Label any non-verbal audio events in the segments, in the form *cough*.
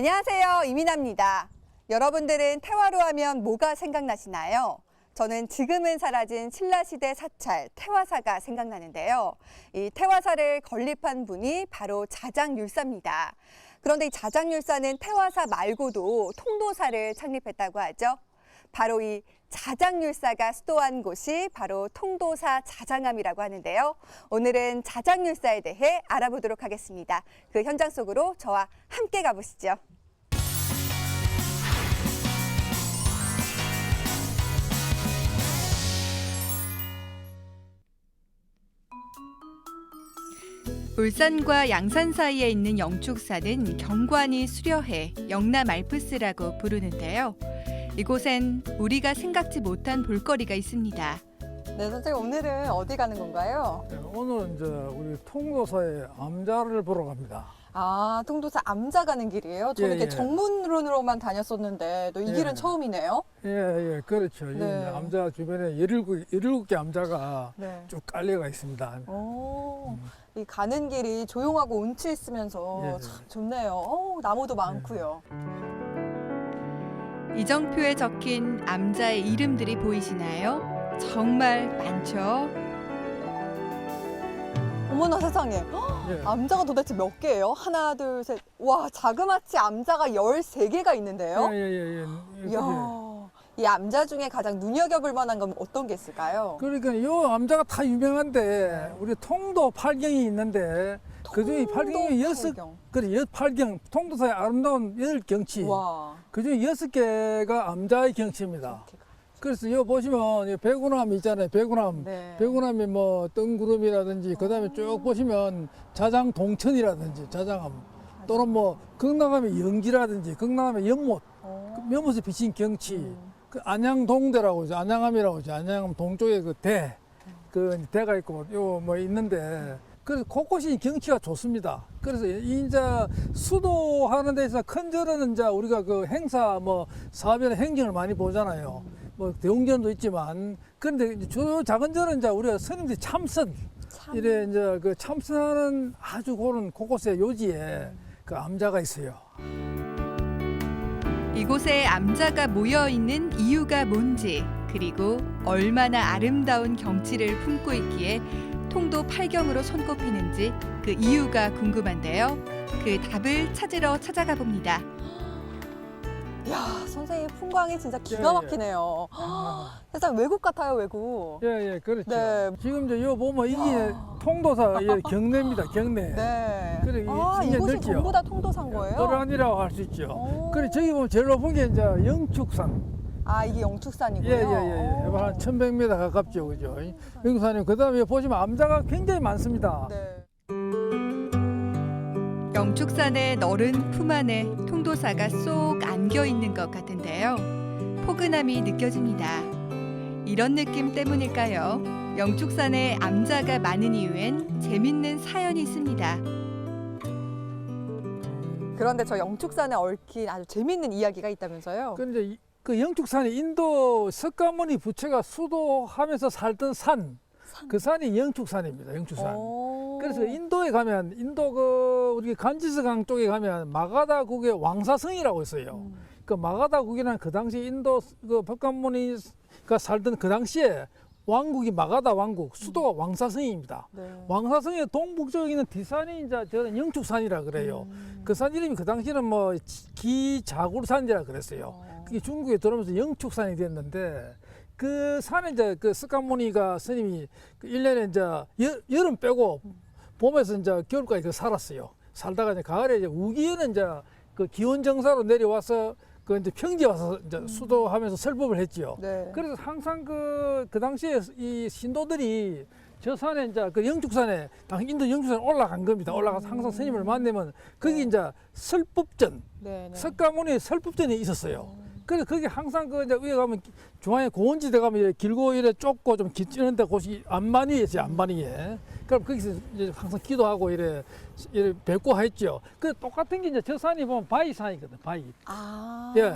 안녕하세요. 이민아입니다. 여러분들은 태화로 하면 뭐가 생각나시나요? 저는 지금은 사라진 신라시대 사찰 태화사가 생각나는데요. 이 태화사를 건립한 분이 바로 자장율사입니다. 그런데 이 자장율사는 태화사 말고도 통도사를 창립했다고 하죠. 바로 이 자장율사가 수도한 곳이 바로 통도사 자장암이라고 하는데요. 오늘은 자장율사에 대해 알아보도록 하겠습니다. 그 현장 속으로 저와 함께 가보시죠. 울산과 양산 사이에 있는 영축사는 경관이 수려해 영남 알프스라고 부르는데요. 이곳엔 우리가 생각지 못한 볼거리가 있습니다. 네, 선생님 오늘은 어디 가는 건가요? 네, 오늘은 이제 우리 통도사의 암자를 보러 갑니다. 아, 통도사 암자 가는 길이에요? 저는 예, 이렇게 예. 정문으로만 다녔었는데 또 이 예. 길은 처음이네요. 예, 예, 그렇죠. 이 네. 암자 주변에 17, 17개 암자가 네. 쭉 깔려가 있습니다. 오, 이 가는 길이 조용하고 운치 있으면서 예, 예. 참 좋네요. 오, 나무도 많고요. 이정표에 적힌 암자의 이름들이 보이시나요? 정말 많죠? 어머나 세상에. 헉, 예. *gasps* 암자가 도대체 몇 개예요? 하나, 둘, 셋. 와, 자그마치 암자가 13개가 있는데요. 예, 예, 예. 예. 이야. 이 암자 중에 가장 눈여겨볼 만한 건 어떤 게 있을까요? 그러니까 이 암자가 다 유명한데 우리 통도 팔경이 있는데 그중에 팔경이 여섯 팔경. 그래 여 팔경 통도사의 아름다운 열 경치 와. 그중에 여섯 개가 암자의 경치입니다. 그래서 이거 보시면 이 배구남 있잖아요. 배구남. 네. 배구남이 뭐 뜬구름이라든지 그다음에 쭉 보시면 자장 동천이라든지 자장암 또는 뭐 극락하면 영지라든지 극락하면 연못 어. 그 연못에 비친 경치 음. 그 안양동대라고 하죠 안양암이라고 하죠 안양암 동쪽에 그대그 그 대가 있고 요 뭐 있는데 그래서 곳곳이 경치가 좋습니다. 그래서 이 이제 수도 하는 데서 큰 절은 이제 우리가 그 행사 뭐 사업이나 행정을 많이 보잖아요. 뭐 대웅전도 있지만 그런데 주요 작은 절은 이제 우리가 스님들이 참선 참. 이래 이제 그 참선하는 아주 그런 곳곳에 요지에 그 암자가 있어요. 이곳에 암자가 모여 있는 이유가 뭔지 그리고 얼마나 아름다운 경치를 품고 있기에 통도 팔경으로 손꼽히는지 그 이유가 궁금한데요. 그 답을 찾으러 찾아가 봅니다. 야, 선생님 풍광이 진짜 기가 예, 예. 막히네요. 세상 외국 같아요, 외국. 예, 예, 그렇죠. 네. 지금 이제 요 보면 이게 야. 통도사 예, 경내입니다, 경내. 네. 그래, 아, 이곳이 넓지요. 전부 다 통도산 거예요? 어란이라고 할 수 있죠. 오. 그래 저기 보면 제일 높은 게 이제 영축산. 아, 이게 영축산이고요. 예, 예, 예. 해발 한 1100m 가깝죠, 그죠? 영축산이 그 다음에 보시면 암자가 굉장히 많습니다. 네. 영축산의 너른 품 안에 통도사가 쏙 안겨 있는 것 같은데요. 포근함이 느껴집니다. 이런 느낌 때문일까요? 영축산에 암자가 많은 이유엔 재밌는 사연이 있습니다. 그런데 저 영축산에 얽힌 아주 재밌는 이야기가 있다면서요? 그런데 이- 그 영축산이 인도 석가모니 부처가 수도하면서 살던 산, 그 산이 영축산입니다. 영축산. 오. 그래서 인도에 가면 인도 그 우리 간지스강 쪽에 가면 마가다국의 왕사성이라고 있어요. 음. 그 마가다국이라는 그 당시 인도 그 법관문이가 살던 그 당시에 왕국이 마가다 왕국, 수도가 왕사성입니다. 네. 왕사성의 동북쪽에 있는 뒷산이 이제 저는 영축산이라 그래요. 음. 그산 이름이 그 당시에는 뭐 기자굴산이라 그랬어요. 어. 그게 중국에 들어오면서 영축산이 됐는데 그 산에 이제 그 스카모니가 스님이 그 1년에 이제 여, 여름 빼고 봄에서 이제 겨울까지 그 살았어요. 살다가 이제 가을에 이제 우기에는 이제 그 기온 정사로 내려와서 그 이제 평지에 와서 이제 수도하면서 설법을 했지요. 네. 그래서 항상 그, 그 당시에 이 신도들이 저 산에 이제 그 영축산에 당 인도 영축산에 올라간 겁니다. 올라가서 항상 스님을 만나면 거기 네. 이제 설법전, 네, 네. 석가모니 설법전이 있었어요. 그래서 거기 항상 그 이제 위에 가면 기- 중앙에 고원지대 가면 길고 이래 좁고 좀 길지는데 곳이. 안반 위에. 그럼 거기서 이제 항상 기도하고 이래 이래 뵙고 했죠. 그 똑같은 게 이제 저 산이 보면 바위산이거든. 바위. 아. 예.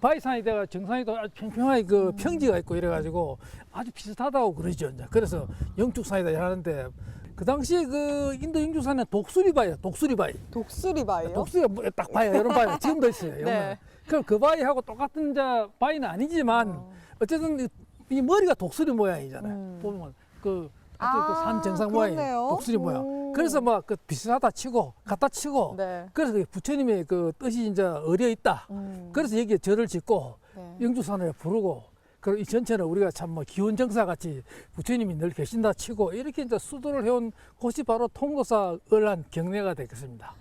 바위산이 내가 정상에도 아주 평평하게 그 평지가 있고 이래가지고 아주 비슷하다고 그러죠. 이제. 그래서 영축산이다 하는데 그 당시에 그 인도 영주산에 독수리바위, 독수리바위. 독수리 바위요? 독수리가 뭐딱 바위, 이런 바위 지금도 있어요. *laughs* 네. 네. 그럼 그 바위하고 똑같은 이제 바위는 아니지만 어 쨌든 이, 이 머리가 독수리 모양이잖아요. 음. 보면 그, 아, 그산 정상 모양이. 독수리 모양. 오. 그래서 막 그 비슷하다 치고 갖다 치고 네. 그래서 그 부처님의 그 뜻이 이제 어려 있다. 음. 그래서 여기에 절을 짓고 네. 영주산을 부르고 그리고 이 전체는 우리가 참 뭐 기원 정사 같이 부처님이 늘 계신다 치고 이렇게 이제 수도를 해온 곳이 바로 통도사 을한 경내가 되겠습니다.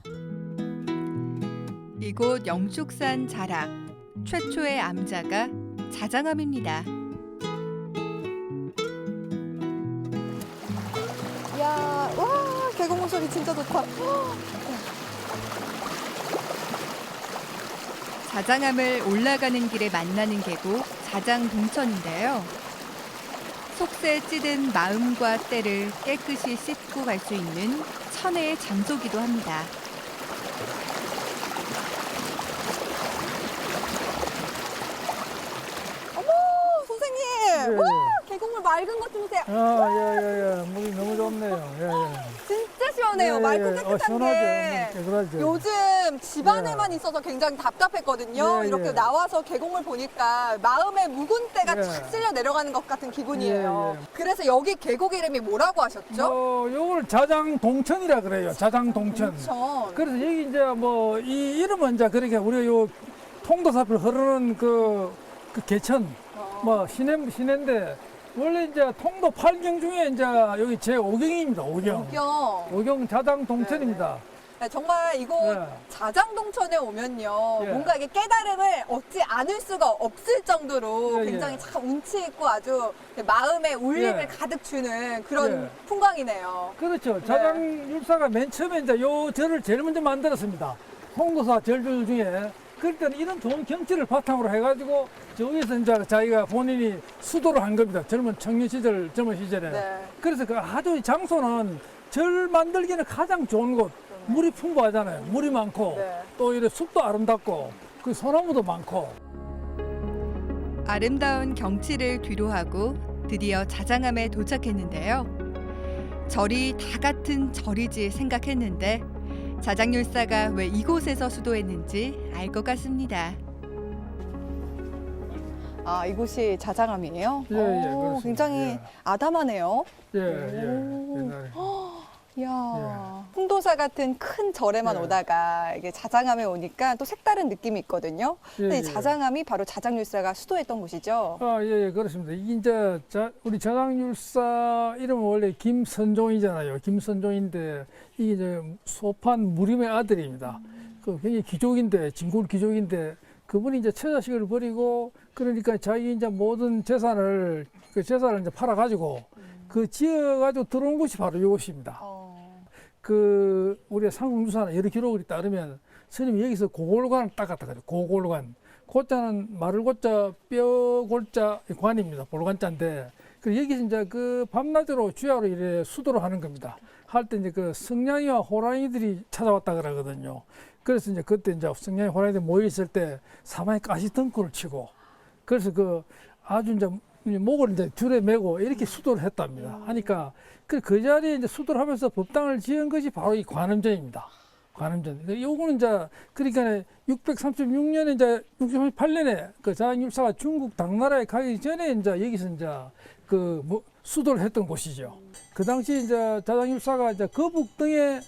이곳 영축산 자락 최초의 암자가 자장암입니다. 소리 진짜 좋다. 자장암을 올라가는 길에 만나는 계곡 자장동천인데요. 속세 찌든 마음과 때를 깨끗이 씻고 갈 수 있는 천혜의 장소기도 합니다. 어머, 선생님. 예. 와, 계곡물 맑은 것 좀 보세요. 아, 예, 예, 예. 물이 너무 좋네요. 예, 예. 진짜 시원해요. 예, 맑고 예. 깨끗한 어, 시원하죠. 게. 깨끗하죠. 요즘 집안에만 예. 있어서 굉장히 답답했거든요. 예, 이렇게 예. 나와서 계곡물 보니까 마음의 묵은 때가 예. 착 쓸려 내려가는 것 같은 기분이에요. 예, 예. 그래서 여기 계곡 이름이 뭐라고 하셨죠? 뭐, 요걸 자장동천이라 그래요. 자장동천. 천. 그래서 여기 이제 뭐, 이 이름은 이제 그러니까 우리가 요 통도사필 흐르는 그, 그 개천, 어. 뭐, 시내, 시내인데, 원래 이제 통도 팔경 중에 이제 여기 제 5경입니다. 5경. 오경. 5경 자장동천입니다. 네, 정말 이곳 예. 자장동천에 오면요. 예. 뭔가 이게 깨달음을 얻지 않을 수가 없을 정도로 예, 예. 굉장히 참 운치 있고 아주 마음에 울림을 예. 가득 주는 그런 예. 풍광이네요. 그렇죠. 네. 자장율사가 맨 처음에 이제 요 절을 제일 먼저 만들었습니다. 홍도사 절들 중에 그럴 때는 이런 좋은 경치를 바탕으로 해가지고 저기서 이제 자기가 본인이 수도를 한 겁니다. 젊은 청년 시절, 젊은 시절에. 네. 그래서 그 아주 이 장소는 절 만들기는 가장 좋은 곳. 물이 풍부하잖아요. 물이 많고 네. 또 이래 숲도 아름답고 그 소나무도 많고. 아름다운 경치를 뒤로하고 드디어 자장암에 도착했는데요. 절이 다 같은 절이지 생각했는데 자장율사가 왜 이곳에서 수도했는지 알 것 같습니다. 아, 이곳이 자장암이에요? 예, 예, 오, 그렇습니다. 굉장히 예. 아담하네요. 예, 오. *gasps* 예. 옛날에. 이야. 홍도사 같은 큰 절에만 예. 오다가 이게 자장암에 오니까 또 색다른 느낌이 있거든요. 근데 예, 이 예. 자장암이 바로 자장률사가 수도했던 곳이죠. 아, 예, 예, 그렇습니다. 이게 이제 자, 우리 자장율사 이름은 원래 김선종이잖아요. 김선종인데 이게 이제 소판 무림의 아들입니다. 그 굉장히 귀족인데 진골 귀족인데 그분이 이제 처자식을 버리고 그러니까 자기 이제 모든 재산을 그 재산을 이제 팔아 가지고 그 지어 가지고 들어온 곳이 바로 이곳입니다. 어. 그 우리가 상공유산의 여러 기록을 따르면 스님이 여기서 고골관을 닦았다 그래요. 고골관. 고자는 말을 고자 뼈 골자 관입니다. 볼관자인데 그 여기서 이제 그 밤낮으로 주야로 이래 수도를 하는 겁니다. 할 때 이제 그 성냥이와 호랑이들이 찾아왔다 그러거든요. 그래서 이제 그때 이제 성냥이 호랑이들 모여 있을 때 사방에 가시 덩굴을 치고 그래서 그 아주 이제 목을 이제 줄에 메고 이렇게 수도를 했답니다. 하니까 그, 그 자리에 이제 수도를 하면서 법당을 지은 것이 바로 이 관음전입니다. 관음전. 그 요거는 이제 그러니까 636년에 이제 638년에 그 자양율사가 중국 당나라에 가기 전에 이제 여기서 이제 그 뭐 수도를 했던 곳이죠. 그 당시 이제 자장율사가 이제 거북 등에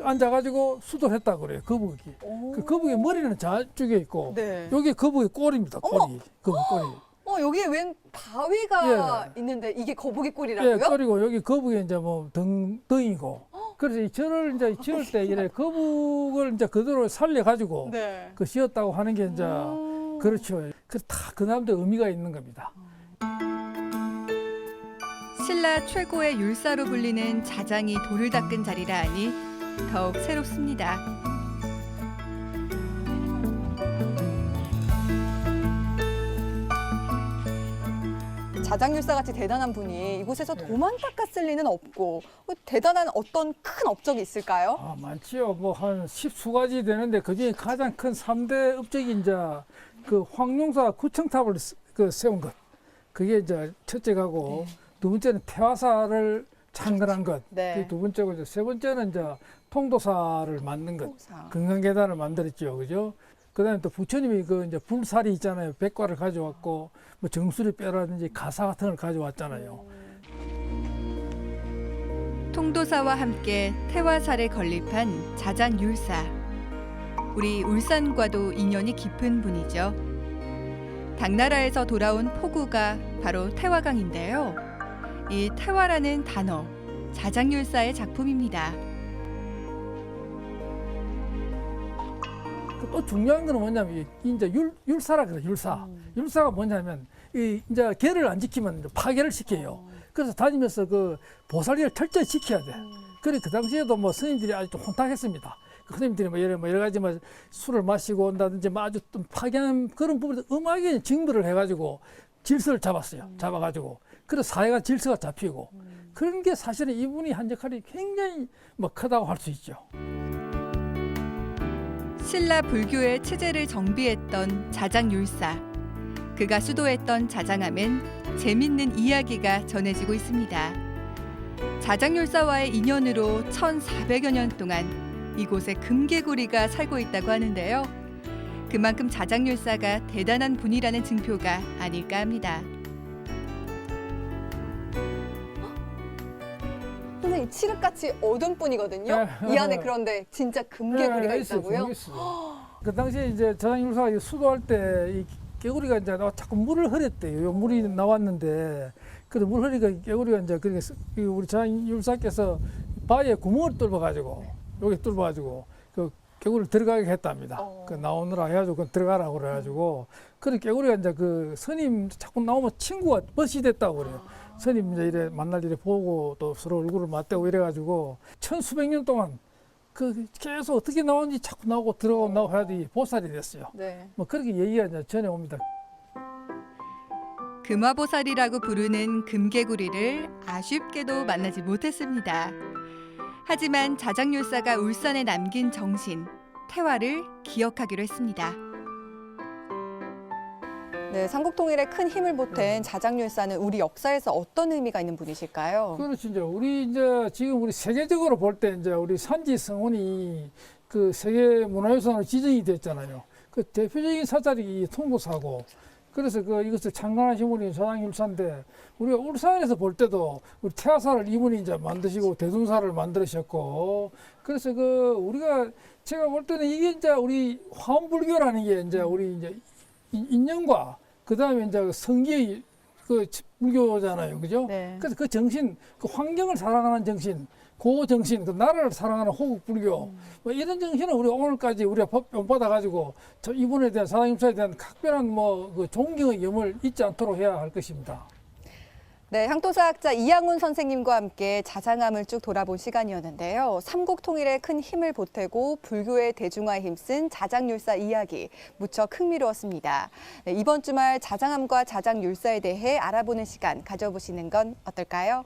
앉아가지고 수도를 했다 그래요. 거북이. 오. 그 거북의 머리는 저쪽에 있고 네. 여기 거북의 꼬리입니다. 꼬리. 거북 꼬리. 어, 여기에 웬 바위가 예. 있는데 이게 거북이 꼴이라고요? 예, 꼬리고 여기 거북이 이제 뭐 등, 등이고. 그래서 이 절을 이제 지을 때 이래 *laughs* 거북을 이제 그대로 살려가지고 네. 그 지었다고 하는 게 이제 음. 그렇죠. 그다그 나름대로 의미가 있는 겁니다. 신라 최고의 율사로 불리는 자장이 돌을 닦은 자리라 하니 더욱 새롭습니다. 자장률사 같이 대단한 분이 이곳에서 네. 도만 닦았을 리는 없고 뭐 대단한 어떤 큰 업적이 있을까요? 아, 많지요. 뭐 한 십수 가지 되는데 그중에 가장 큰 삼 대 업적이 이제 그 황룡사 구청탑을 스- 그 세운 것. 그게 이제 첫째 가고 두 번째는 태화사를 창건한 것. 네. 그게 두 번째고 이제 세 번째는 이제 통도사를 만든 것. 통도사. 건강계단을 만들었죠, 그죠? 그다음에 또 부처님이 그 이제 불살이 있잖아요. 백과를 가져왔고 뭐 정수리 뼈라든지 가사 같은 걸 가져왔잖아요. 통도사와 함께 태화사를 건립한 자장 율사. 우리 울산과도 인연이 깊은 분이죠. 당나라에서 돌아온 포구가 바로 태화강인데요. 이 태화라는 단어, 자장율사의 작품입니다. 또 중요한 거는 뭐냐면 이 이제 율 율사라 그래 율사. 율사가 뭐냐면 이 이제 계를 안 지키면 파괴를 시켜요. 그래서 다니면서 그 보살리를 철저히 지켜야 돼. 그래 그 당시에도 뭐 스님들이 아주 좀 혼탁했습니다. 그 스님들이 뭐 여러, 뭐 여러 가지 뭐 술을 마시고 온다든지 뭐 아주 좀 파괴한 그런 부분에 음악에 징벌을 해가지고 질서를 잡았어요. 잡아가지고 그래서 사회가 질서가 잡히고 그런 게 사실은 이분이 한 역할이 굉장히 뭐 크다고 할 수 있죠. 신라 불교의 체제를 정비했던 자장율사. 그가 수도했던 자장함엔 재밌는 이야기가 전해지고 있습니다. 자장율사와의 인연으로 1400여 년 동안 이곳에 금개구리가 살고 있다고 하는데요. 그만큼 자장율사가 대단한 분이라는 증표가 아닐까 합니다. 선생님 칠흑같이 어두운 뿐이거든요. 네. 이 안에 그런데 진짜 금개구리가 네, 있어요. 있다고요? 있어요. 그 당시에 이제 자장율사가 수도할 때 이 개구리가 이제 나 자꾸 물을 흐렸대요. 요 물이 나왔는데 그래 물 흐리니까 개구리가 이제 그게 이 우리 자장율사께서 바위에 구멍을 뚫어가지고 여기 뚫어가지고 그 개구리를 들어가게 했답니다. 어. 그 나오느라 해가지고 그 들어가라고 그래가지고 그래 개구리가 이제 그 스님 자꾸 나오면 친구가 벗이 됐다고 그래요. 스님 이제 이래 만날 일에 보고 또 서로 얼굴을 맞대고 이래가지고 천수백 년 동안 그 계속 어떻게 나오는지 자꾸 나오고 들어가고 나오고 해야지 보살이 됐어요. 네. 뭐 그렇게 얘기가 이제 전해옵니다. 금화보살이라고 부르는 금개구리를 아쉽게도 만나지 못했습니다. 하지만 자장율사가 울산에 남긴 정신, 태화를 기억하기로 했습니다. 네, 삼국통일에 큰 힘을 보탠 자장률사는 우리 역사에서 어떤 의미가 있는 분이실까요? 그렇죠. 이제 우리 이제 지금 우리 세계적으로 볼 때 이제 우리 산지 성원이 그 세계 문화유산으로 지정이 됐잖아요. 그 대표적인 사찰이 이 통도사고 그래서 그 이것을 창간하신 분이 자장율사인데 우리가 울산에서 볼 때도 우리 태화사를 이분이 이제 만드시고 대둔사를 만들으셨고 그래서 그 우리가 제가 볼 때는 이게 이제 우리 화엄불교라는 게 이제 우리 이제 인- 인연과 그 다음에 이제 그 성기의 그 불교잖아요, 그죠? 네. 그래서 그 정신, 그 환경을 사랑하는 정신, 그 정신, 그 나라를 사랑하는 호국 불교, 뭐 이런 정신을 우리가 오늘까지 우리가 법 받아 가지고 저 이분에 대한 사장님사에 대한 각별한 뭐 그 존경의 염을 잊지 않도록 해야 할 것입니다. 네, 향토사학자 이양훈 선생님과 함께 자장함을 쭉 돌아본 시간이었는데요. 삼국 통일에 큰 힘을 보태고 불교의 대중화에 힘쓴 자장율사 이야기 무척 흥미로웠습니다. 네, 이번 주말 자장함과 자장율사에 대해 알아보는 시간 가져보시는 건 어떨까요?